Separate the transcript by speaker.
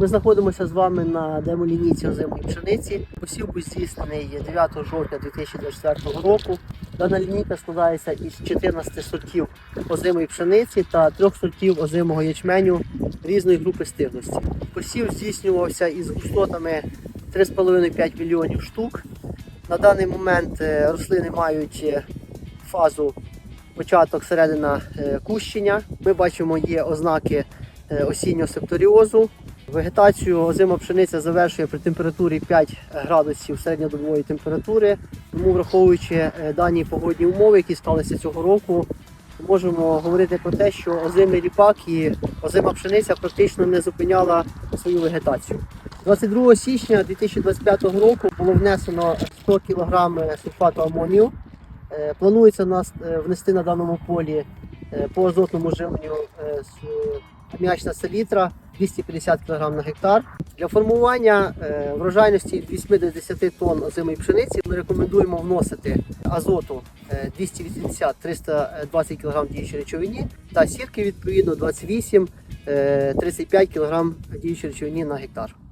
Speaker 1: Ми знаходимося з вами на демолінійці озимої пшениці. Посів був здійснений 9 жовтня 2024 року. Дана лінійка складається із 14 сортів озимої пшениці та трьох сортів озимого ячменю різної групи стиглості. Посів здійснювався із густотами 3,5-5 мільйонів штук. На даний момент е, рослини мають е, фазу початок середина е, кущення. Ми бачимо, є ознаки осіннього септоріозу. Вегетацію озима пшениця завершує при температурі 5 градусів середньодобової температури. Тому, враховуючи е, дані погодні умови, які сталися цього року, можемо говорити про те, що озимий ріпак і озима пшениця практично не зупиняла свою вегетацію. 22 січня 2025 року було внесено 100 кг сульфату амонію. Е, Планується нас е, внести на даному полі е, по азотному живленню е, аміачна селітра 250 кг на гектар. Для формування е, врожайності 8 до 10 тонн озимої пшениці ми рекомендуємо вносити азоту е, 280-320 кг діючої речовині та сірки відповідно 28-35 кг діючої речовині на гектар.